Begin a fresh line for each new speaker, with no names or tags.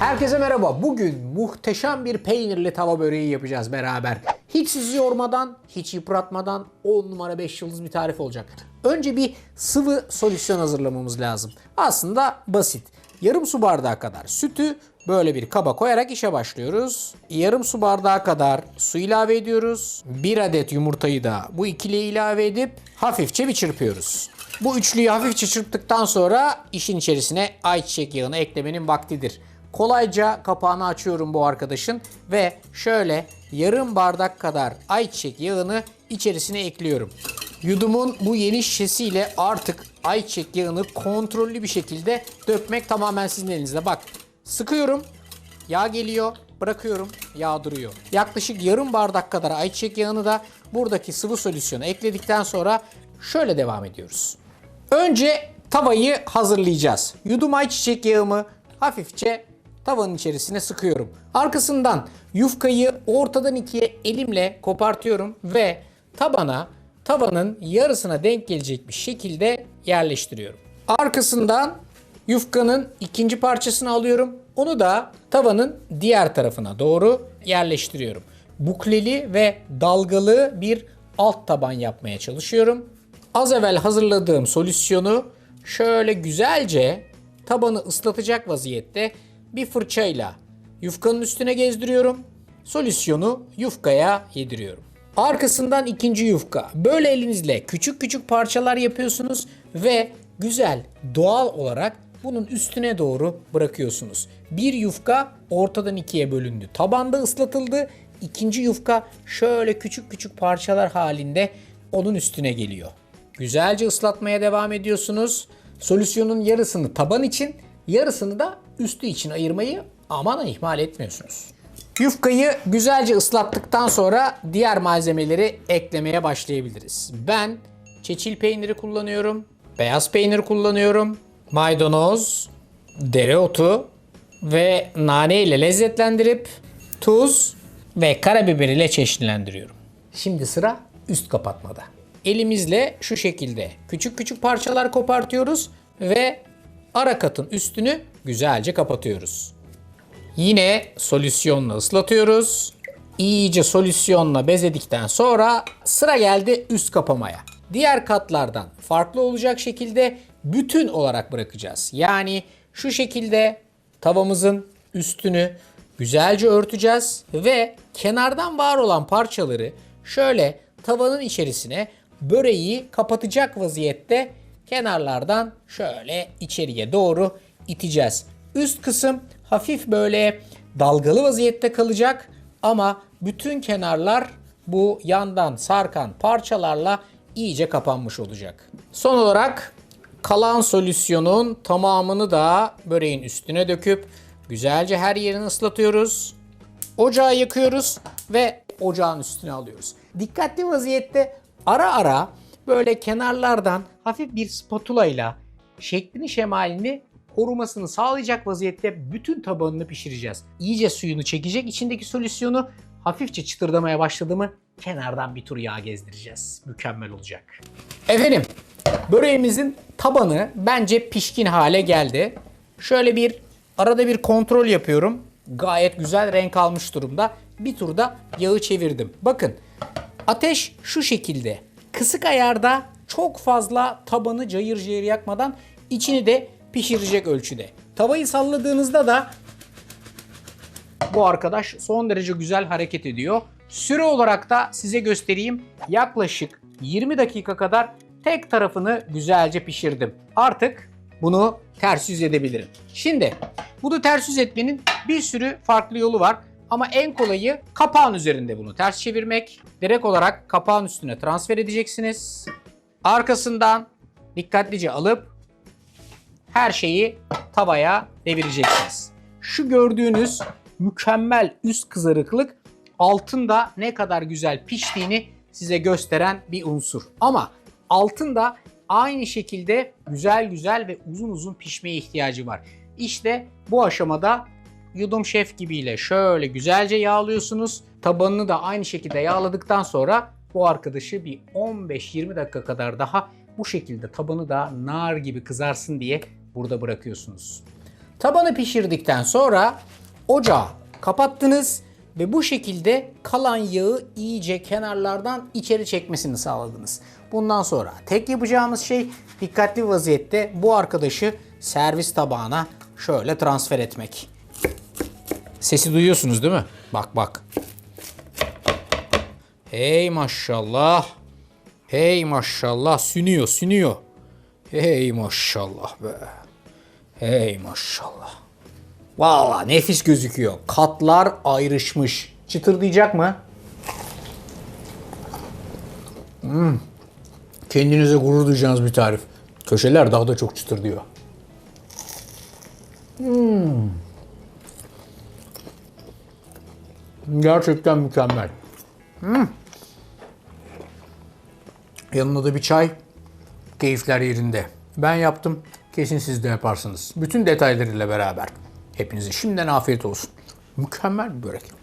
Herkese merhaba. Bugün muhteşem bir peynirli tava böreği yapacağız beraber. Hiç sizi yormadan, hiç yıpratmadan 10 numara 5 yıldız bir tarif olacak. Önce bir sıvı solüsyon hazırlamamız lazım. Aslında basit. Yarım su bardağı kadar sütü böyle bir kaba koyarak işe başlıyoruz. Yarım su bardağı kadar su ilave ediyoruz. Bir adet yumurtayı da bu ikiliye ilave edip hafifçe bir çırpıyoruz. Bu üçlüyü hafifçe çırptıktan sonra işin içerisine ayçiçek yağını eklemenin vaktidir. Kolayca kapağını açıyorum bu arkadaşın ve şöyle yarım bardak kadar ayçiçek yağını içerisine ekliyorum. Yudumun bu yeni şişesiyle artık ayçiçek yağını kontrollü bir şekilde dökmek tamamen sizin elinizde. Bak sıkıyorum, yağ geliyor, bırakıyorum, yağ duruyor. Yaklaşık yarım bardak kadar ayçiçek yağını da buradaki sıvı solüsyona ekledikten sonra şöyle devam ediyoruz. Önce tavayı hazırlayacağız. Yudum ayçiçek yağımı hafifçe tavanın içerisine sıkıyorum. Arkasından yufkayı ortadan ikiye elimle kopartıyorum ve tabana tavanın yarısına denk gelecek bir şekilde yerleştiriyorum. Arkasından yufkanın ikinci parçasını alıyorum. Onu da tavanın diğer tarafına doğru yerleştiriyorum. Bukleli ve dalgalı bir alt taban yapmaya çalışıyorum. Az evvel hazırladığım solüsyonu şöyle güzelce tabanı ıslatacak vaziyette bir fırçayla yufkanın üstüne gezdiriyorum. Solüsyonu yufkaya yediriyorum. Arkasından ikinci yufka. Böyle elinizle küçük küçük parçalar yapıyorsunuz ve güzel doğal olarak bunun üstüne doğru bırakıyorsunuz. Bir yufka ortadan ikiye bölündü. Tabanda ıslatıldı. İkinci yufka şöyle küçük küçük parçalar halinde onun üstüne geliyor. Güzelce ıslatmaya devam ediyorsunuz. Solüsyonun yarısını taban için, yarısını da üstü için ayırmayı aman ihmal etmiyorsunuz. Yufkayı güzelce ıslattıktan sonra diğer malzemeleri eklemeye başlayabiliriz. Ben çeçil peyniri kullanıyorum, beyaz peynir kullanıyorum, maydanoz, dereotu ve nane ile lezzetlendirip tuz ve karabiber ile çeşitlendiriyorum. Şimdi sıra üst kapatmada. Elimizle şu şekilde küçük küçük parçalar kopartıyoruz ve ara katın üstünü güzelce kapatıyoruz. Yine solüsyonla ıslatıyoruz. İyice solüsyonla bezedikten sonra sıra geldi üst kapamaya. Diğer katlardan farklı olacak şekilde bütün olarak bırakacağız. Yani şu şekilde tavamızın üstünü güzelce örteceğiz ve kenardan var olan parçaları şöyle tavanın içerisine böreği kapatacak vaziyette kenarlardan şöyle içeriye doğru iteceğiz. Üst kısım hafif böyle dalgalı vaziyette kalacak ama bütün kenarlar bu yandan sarkan parçalarla iyice kapanmış olacak. Son olarak kalan solüsyonun tamamını da böreğin üstüne döküp güzelce her yerini ıslatıyoruz. Ocağı yakıyoruz ve ocağın üstüne alıyoruz. Dikkatli vaziyette ara ara böyle kenarlardan hafif bir spatula ile şeklini şemalini korumasını sağlayacak vaziyette bütün tabanını pişireceğiz. İyice suyunu çekecek içindeki solüsyonu hafifçe çıtırdamaya başladı kenardan bir tur yağ gezdireceğiz. Mükemmel olacak. Efendim böreğimizin tabanı bence pişkin hale geldi. Şöyle bir arada bir kontrol yapıyorum. Gayet güzel renk almış durumda. Bir turda yağı çevirdim. Bakın ateş şu şekilde. Kısık ayarda çok fazla tabanı cayır cayır yakmadan içini de pişirecek ölçüde. Tavayı salladığınızda da bu arkadaş son derece güzel hareket ediyor. Süre olarak da size göstereyim. Yaklaşık 20 dakika kadar tek tarafını güzelce pişirdim. Artık bunu ters yüz edebilirim. Şimdi bunu ters yüz etmenin bir sürü farklı yolu var. Ama en kolayı kapağın üzerinde bunu ters çevirmek. Direkt olarak kapağın üstüne transfer edeceksiniz. Arkasından dikkatlice alıp her şeyi tavaya devireceksiniz. Şu gördüğünüz mükemmel üst kızarıklık altında ne kadar güzel piştiğini size gösteren bir unsur. Ama altında aynı şekilde güzel güzel ve uzun uzun pişmeye ihtiyacı var. İşte bu aşamada yudum şef gibiyle şöyle güzelce yağlıyorsunuz. Tabanını da aynı şekilde yağladıktan sonra bu arkadaşı bir 15-20 dakika kadar daha bu şekilde tabanı da nar gibi kızarsın diye burada bırakıyorsunuz. Tabanı pişirdikten sonra ocağı kapattınız ve bu şekilde kalan yağı iyice kenarlardan içeri çekmesini sağladınız. Bundan sonra tek yapacağımız şey dikkatli vaziyette bu arkadaşı servis tabağına şöyle transfer etmek. Sesi duyuyorsunuz değil mi? Bak bak. Hey maşallah. Hey maşallah sünüyor sünüyor. Hey maşallah be. Hey maşallah. Valla nefis gözüküyor. Katlar ayrışmış. Çıtırdayacak mı? Hmm. Kendinize gurur duyacağınız bir tarif. Köşeler daha da çok çıtır diyor. Gerçekten mükemmel. Hmm. Yanına da bir çay. Keyifler yerinde. Ben yaptım. Kesin siz de yaparsınız. Bütün detaylarıyla beraber. Hepinize şimdiden afiyet olsun. Mükemmel bir börek.